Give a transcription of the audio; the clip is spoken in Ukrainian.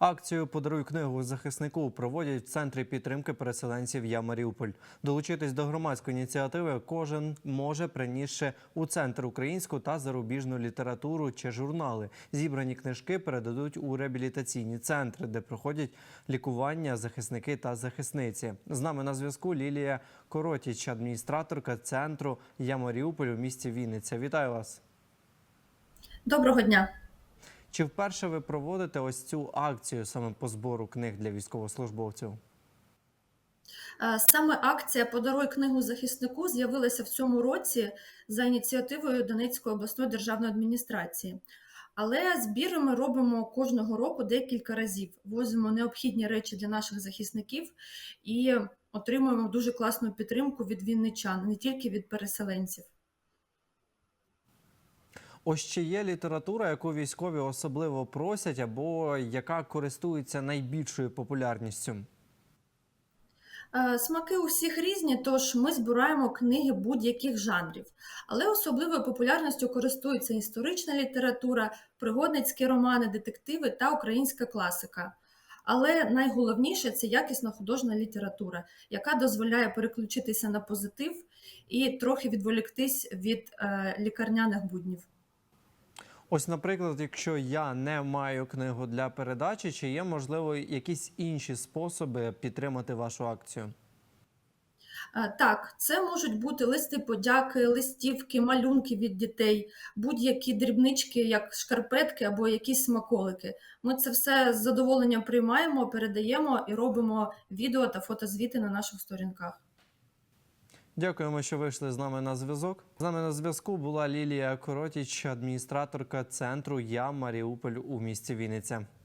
Акцію Подаруй книгу захиснику проводять в центрі підтримки переселенців Я Маріуполь. Долучитись до громадської ініціативи кожен може принісши у центр українську та зарубіжну літературу чи журнали. Зібрані книжки передадуть у реабілітаційні центри, де проходять лікування захисники та захисниці. З нами на зв'язку Лілія Коротіч, адміністраторка центру Я Маріуполь у місті Вінниця. Вітаю вас. Доброго дня. Чи вперше ви проводите ось цю акцію саме по збору книг для військовослужбовців? Е, Саме акція Подаруй книгу захиснику з'явилася в цьому році за ініціативою Донецької обласної державної адміністрації. Але збіри ми робимо кожного року декілька разів. Возимо необхідні речі для наших захисників і отримуємо дуже класну підтримку від вінничан, не тільки від переселенців. Ось чи є література, яку військові особливо просять, або яка користується найбільшою популярністю? Е, Смаки у всіх різні, тож ми збираємо книги будь-яких жанрів. Але особливою популярністю користується історична література, пригодницькі романи, детективи та українська класика. Але найголовніше це якісна художня література, яка дозволяє переключитися на позитив і трохи відволіктись від е, лікарняних буднів. Ось, наприклад, якщо я не маю книгу для передачі, чи є можливо якісь інші способи підтримати вашу акцію? Е, Так, це можуть бути листи подяки, листівки, малюнки від дітей, будь-які дрібнички, як шкарпетки або якісь смаколики. Ми це все з задоволенням приймаємо, передаємо і робимо відео та фотозвіти на наших сторінках. Дякуємо, що вийшли з нами на зв'язок. З нами на зв'язку була Лілія Коротіч, адміністраторка центру Я Маріуполь у місті Вінниця.